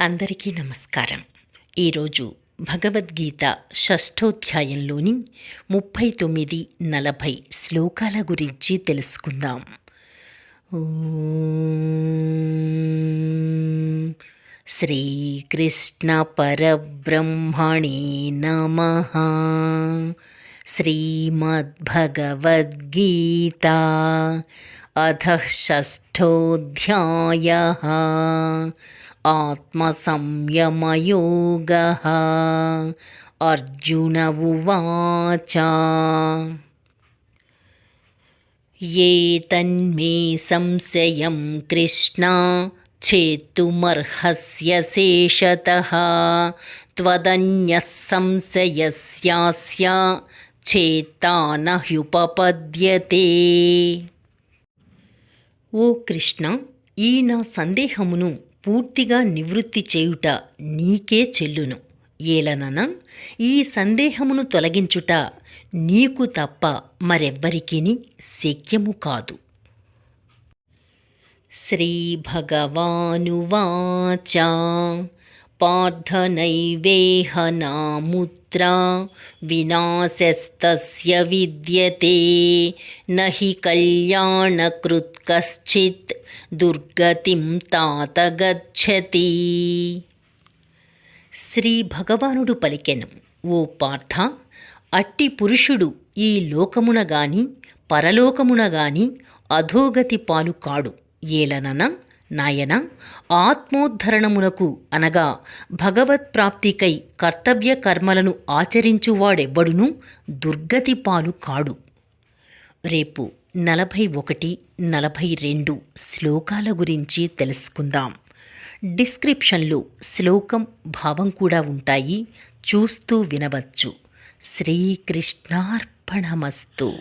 అందరికీ నమస్కారం. ఈరోజు భగవద్గీత షష్ఠోధ్యాయంలోని ముప్పై తొమ్మిది నలభై శ్లోకాల గురించి తెలుసుకుందాం. శ్రీకృష్ణ పరబ్రహ్మణే నమ. श्रीमद्भगवद्गीता अधः षष्ठोऽध्यायः आत्मसंयमयोगः अर्जुन उवाच। ये तन्मे संशयं कृष्णा छेत्तुमर्हस्य शेषतः त्वदन्यः संशयस्यास्य చేత్తానహ్యుపపద్యతే. ఓ కృష్ణ ఈ నా సందేహమును పూర్తిగా నివృత్తి చేయుట నీకే చెల్లును. ఏలనన ఈ సందేహమును తొలగించుట నీకు తప్ప మరెవ్వరికీ శక్యము కాదు. శ్రీభగవానువాచ పార్థనైవేహ నాముత్రా వినాశస్తస్య విద్యతే నహి కళ్యాణకృత్ కశ్చిత్ దుర్గతిం తాత గచ్చతి శ్రీ భగవానుడు పలికెను ఓ పార్థ అట్టి పురుషుడు ఈ లోకమున గాని పరలోకమున గాని అధోగతి పాలు కాడు ఏలనన నాయన ఆత్మోద్ధరణమునకు అనగా భగవత్ప్రాప్తికై కర్తవ్య కర్మలను ఆచరించువాడెవ్వడును దుర్గతి పాలు కాడు. రేపు నలభై ఒకటి నలభై రెండు శ్లోకాల గురించి తెలుసుకుందాం. డిస్క్రిప్షన్లో శ్లోకం భావం కూడా ఉంటాయి. చూస్తూ వినవచ్చు. శ్రీకృష్ణార్పణమస్తు.